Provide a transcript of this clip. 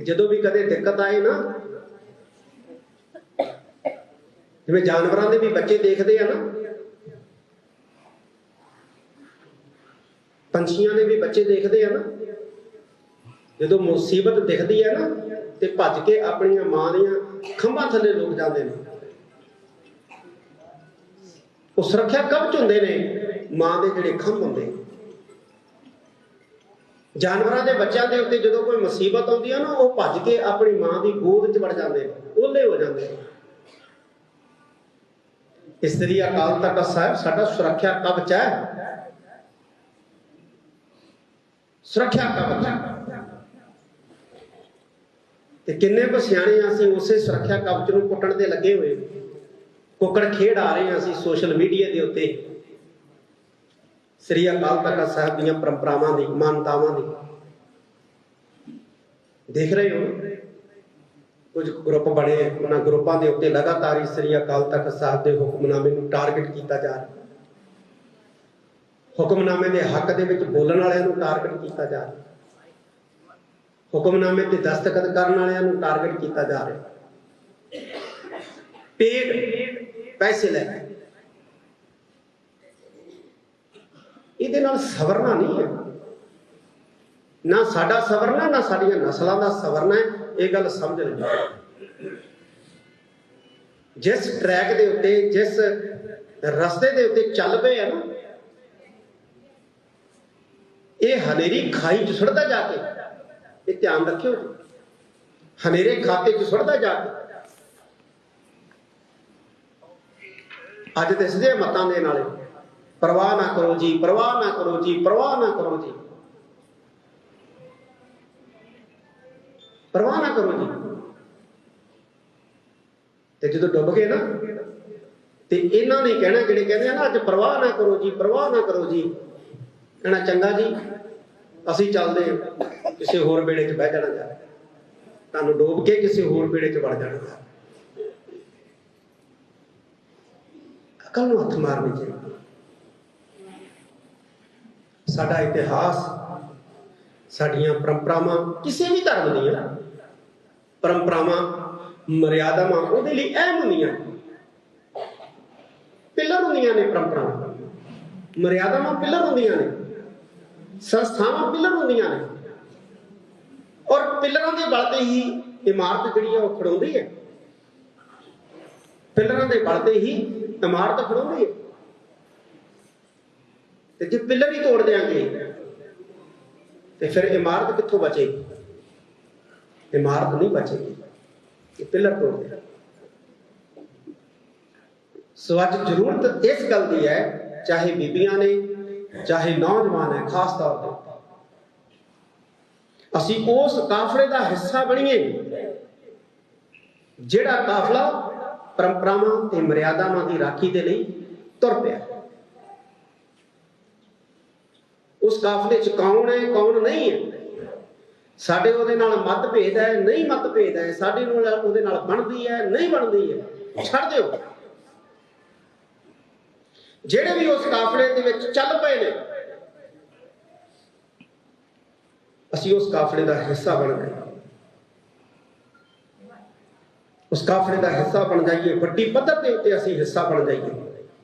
ਜਦੋਂ ਵੀ ਕਦੇ ਦਿੱਕਤ ਆਏ ਨਾ, ਜਿਵੇਂ ਜਾਨਵਰਾਂ ਦੇ ਵੀ ਬੱਚੇ ਦੇਖਦੇ ਆ ਨਾ, ਪੰਛੀਆਂ ਦੇ ਵੀ ਬੱਚੇ ਦੇਖਦੇ ਆ ਨਾ, ਜਦੋਂ ਮੁਸੀਬਤ ਦਿਖਦੀ ਹੈ ਨਾ, ਤੇ ਭੱਜ ਕੇ ਆਪਣੀਆਂ ਮਾਂ ਦੀਆਂ ਖੰਭਾਂ ਥੱਲੇ ਲੁਕ ਜਾਂਦੇ ਨੇ। ਉਹ ਸੁਰੱਖਿਆ ਕਵਚ ਹੁੰਦੇ ਨੇ? ਮਾਂ ਦੇ ਜਿਹੜੇ ਖੰਭ ਹੁੰਦੇ। ਨੇ ਜਾਨਵਰਾਂ ਦੇ ਬੱਚਿਆਂ ਦੇ ਉੱਤੇ ਜਦੋਂ ਕੋਈ ਮੁਸੀਬਤ ਆਉਂਦੀ ਹੈ ਨਾ, ਉਹ ਭੱਜ ਕੇ ਆਪਣੀ ਮਾਂ ਦੀ ਗੋਦ 'ਚ ਵੜ ਜਾਂਦੇ ਨੇ ਓਲੇ ਹੋ ਜਾਂਦੇ ਨੇ ਇਸ ਅਕਾਲ ਤਖਤ ਸਾਹਿਬ, ਸਾਡਾ ਸੁਰੱਖਿਆ ਕਵਚ ਹੈ। ਸੁਰੱਖਿਆ ਕਵਚ ਤੇ ਕਿੰਨੇ ਕੁ ਸਿਆਣੇ ਆ ਅਸੀਂ ਉਸੇ ਸੁਰੱਖਿਆ ਕਵਚ ਨੂੰ ਕੁੱਟਣ ਦੇ ਲੱਗੇ ਹੋਏ। ਕੁੱਕੜ ਖੇਡ ਆ ਰਹੇ ਹਾਂ ਅਸੀਂ ਸੋਸ਼ਲ ਮੀਡੀਆ ਦੇ ਉੱਤੇ। ਸ੍ਰੀ ਅਕਾਲ ਤਖਤ ਸਾਹਿਬ ਦੀਆਂ ਪਰੰਪਰਾਵਾਂ ਦੀ, ਮਾਨਤਾਵਾਂ ਦੀ। ਦੇਖ ਰਹੇ ਹੋ? ਕੁਝ ਗਰੁੱਪ ਬਣੇ ਉਹਨਾਂ ਗਰੁੱਪਾਂ ਦੇ ਉੱਤੇ ਲਗਾਤਾਰ ਹੀ ਸ੍ਰੀ ਅਕਾਲ ਤਖਤ ਸਾਹਿਬ ਦੇ ਹੁਕਮਨਾਮੇ ਨੂੰ ਟਾਰਗੇਟ ਕੀਤਾ ਜਾ ਰਿਹਾ। ਹੁਕਮਨਾਮੇ ਦੇ ਹੱਕ ਦੇ ਵਿੱਚ ਬੋਲਣ ਵਾਲਿਆਂ ਨੂੰ ਟਾਰਗੇਟ ਕੀਤਾ ਜਾ ਰਿਹਾ। ਹੁਕਮਨਾਮੇ ਤੇ ਦਸਤਖਤ ਕਰਨ ਵਾਲਿਆਂ ਨੂੰ ਟਾਰਗੇਟ ਕੀਤਾ ਜਾ ਰਿਹਾ। ਪੇਡ ਪੈਸੇ ਲੈ ਕੇ ਇਹਦੇ ਨਾਲ ਸਵਰਨਾ ਨਹੀਂ ਹੈ। ਨਾ ਸਾਡਾ ਸਵਰਨਾ, ਨਾ ਸਾਡੀਆਂ ਨਸਲਾਂ ਦਾ ਸਵਰਨਾ ਹੈ। ਇਹ ਗੱਲ ਸਮਝ ਲਓ ਜਿਸ ਟਰੈਕ ਦੇ ਉੱਤੇ, ਜਿਸ ਰਸਤੇ ਦੇ ਉੱਤੇ ਚੱਲ ਪਏ ਆ ਨਾ, ਇਹ ਹਨੇਰੀ ਖਾਈ ਚ ਸੁੱਟਦਾ ਜਾ ਕੇ। ਇਹ ਧਿਆਨ ਰੱਖਿਓ ਜੀ। ਹਨੇਰੇ ਖਾਤੇ ਚ ਸੁੱਟਦਾ ਜਾ ਕੇ। ਅੱਜ ਦਿਸਦੇ ਮਤਾਂ ਦੇ ਨਾਲੇ। ਪਰਵਾਹ ਨਾ ਕਰੋ ਜੀ, ਪਰਵਾਹ ਨਾ ਕਰੋ ਜੀ, ਪਰਵਾਹ ਨਾ ਕਰੋ ਜੀ। ਪਰਵਾਹ ਨਾ ਕਰੋ ਜੀ। ਤੇ ਜਦੋਂ ਡੁੱਬ ਗਏ ਨਾ, ਤੇ ਇਹਨਾਂ ਨੇ ਕਹਿਣਾ, ਜਿਹੜੇ ਕਹਿੰਦੇ ਆ ਨਾ, ਅੱਜ ਪਰਵਾਹ ਨਾ ਕਰੋ ਜੀ, ਪਰਵਾਹ ਨਾ ਕਰੋ ਜੀ। ਕਹਿਣਾ, ਚੰਗਾ ਜੀ, ਅਸੀਂ ਚੱਲਦੇ ਹਾਂ। ਕਿਸੇ ਹੋਰ ਬੇੜੇ 'ਚ ਬਹਿ ਜਾਣਾ ਜਾ ਤੁਹਾਨੂੰ ਡੋਬ ਕੇ ਕਿਸੇ ਹੋਰ ਬੇੜੇ 'ਚ ਵੜ ਜਾਣਾ ਜਾ ਅਕਲ ਨੂੰ ਹੱਥ ਮਾਰਨੀ ਚਾਹੀਦੀ ਸਾਡਾ ਇਤਿਹਾਸ, ਸਾਡੀਆਂ ਪਰੰਪਰਾਵਾਂ, ਕਿਸੇ ਵੀ ਧਰਮ ਦੀਆਂ ਪਰੰਪਰਾਵਾਂ, ਮਰਿਆਦਾਵਾਂ ਉਹਦੇ ਲਈ ਅਹਿਮ ਹੁੰਦੀਆਂ ਪਿੱਲਰ ਹੁੰਦੀਆਂ ਨੇ ਪਰੰਪਰਾਵਾਂ। ਮਰਿਆਦਾਵਾਂ ਪਿੱਲਰ ਹੁੰਦੀਆਂ ਨੇ। ਸੰਸਥਾਵਾਂ ਪਿੱਲਰ ਹੁੰਦੀਆਂ ਨੇ। ਔਰ ਪਿੱਲਰਾਂ ਦੇ ਬਲ ਤੇ ਹੀ ਇਮਾਰਤ ਜਿਹੜੀ ਆ ਉਹ ਖੜੋਂਦੀ ਹੈ। ਪਿਲਰਾਂ ਦੇ ਬਲ ਤੇ ਹੀ ਇਮਾਰਤ ਖੜੋਂਦੀ ਹੈ। ਤੇ ਜੇ ਪਿੱਲਰ ਹੀ ਤੋੜ ਦਿਆਂਗੇ, ਤੇ ਫਿਰ ਇਮਾਰਤ ਕਿੱਥੋਂ ਬਚੇਗੀ? ਇਮਾਰਤ ਨਹੀਂ ਬਚੇਗੀ, ਇਹ ਪਿੱਲਰ ਤੋੜ ਦੇ ਸੋ ਅੱਜ ਜ਼ਰੂਰਤ ਇਸ ਗੱਲ ਦੀ ਹੈ, ਚਾਹੇ ਬੀਬੀਆਂ ਨੇ, ਚਾਹੇ ਨੌਜਵਾਨ ਹੈ, ਖਾਸ ਤੌਰ ਤੇ। ਅਸੀਂ ਉਸ ਕਾਫਲੇ ਦਾ ਹਿੱਸਾ ਬਣੀਏ, ਜਿਹੜਾ ਕਾਫਲਾ ਪਰੰਪਰਾਵਾਂ ਤੇ ਮਰਿਆਦਾਵਾਂ ਦੀ ਰਾਖੀ ਦੇ ਲਈ ਤੁਰ ਪਿਆ। ਉਸ ਕਾਫਲੇ ਚ ਕੌਣ ਹੈ, ਕੌਣ ਨਹੀਂ ਹੈ? ਸਾਡੇ ਉਹਦੇ ਨਾਲ ਮਤਭੇਦ ਹੈ, ਨਹੀਂ ਮਤਭੇਦ ਹੈ, ਸਾਡੇ ਨਾਲ ਉਹਦੇ ਨਾਲ ਬਣਦੀ ਹੈ, ਨਹੀਂ ਬਣਦੀ ਹੈ। ਛੱਡ ਦਿਓ। ਜਿਹੜੇ ਵੀ ਉਸ ਕਾਫਲੇ ਦੇ ਵਿੱਚ ਚੱਲ ਪਏ ਨੇ, ਅਸੀਂ ਉਸ ਕਾਫਲੇ ਦਾ ਹਿੱਸਾ ਬਣ ਗਏ। ਉਸ ਕਾਫਲੇ ਦਾ ਹਿੱਸਾ ਬਣ ਜਾਈਏ, ਵੱਡੀ ਪੱਧਰ ਦੇ ਉੱਤੇ ਅਸੀਂ ਹਿੱਸਾ ਬਣ ਜਾਈਏ।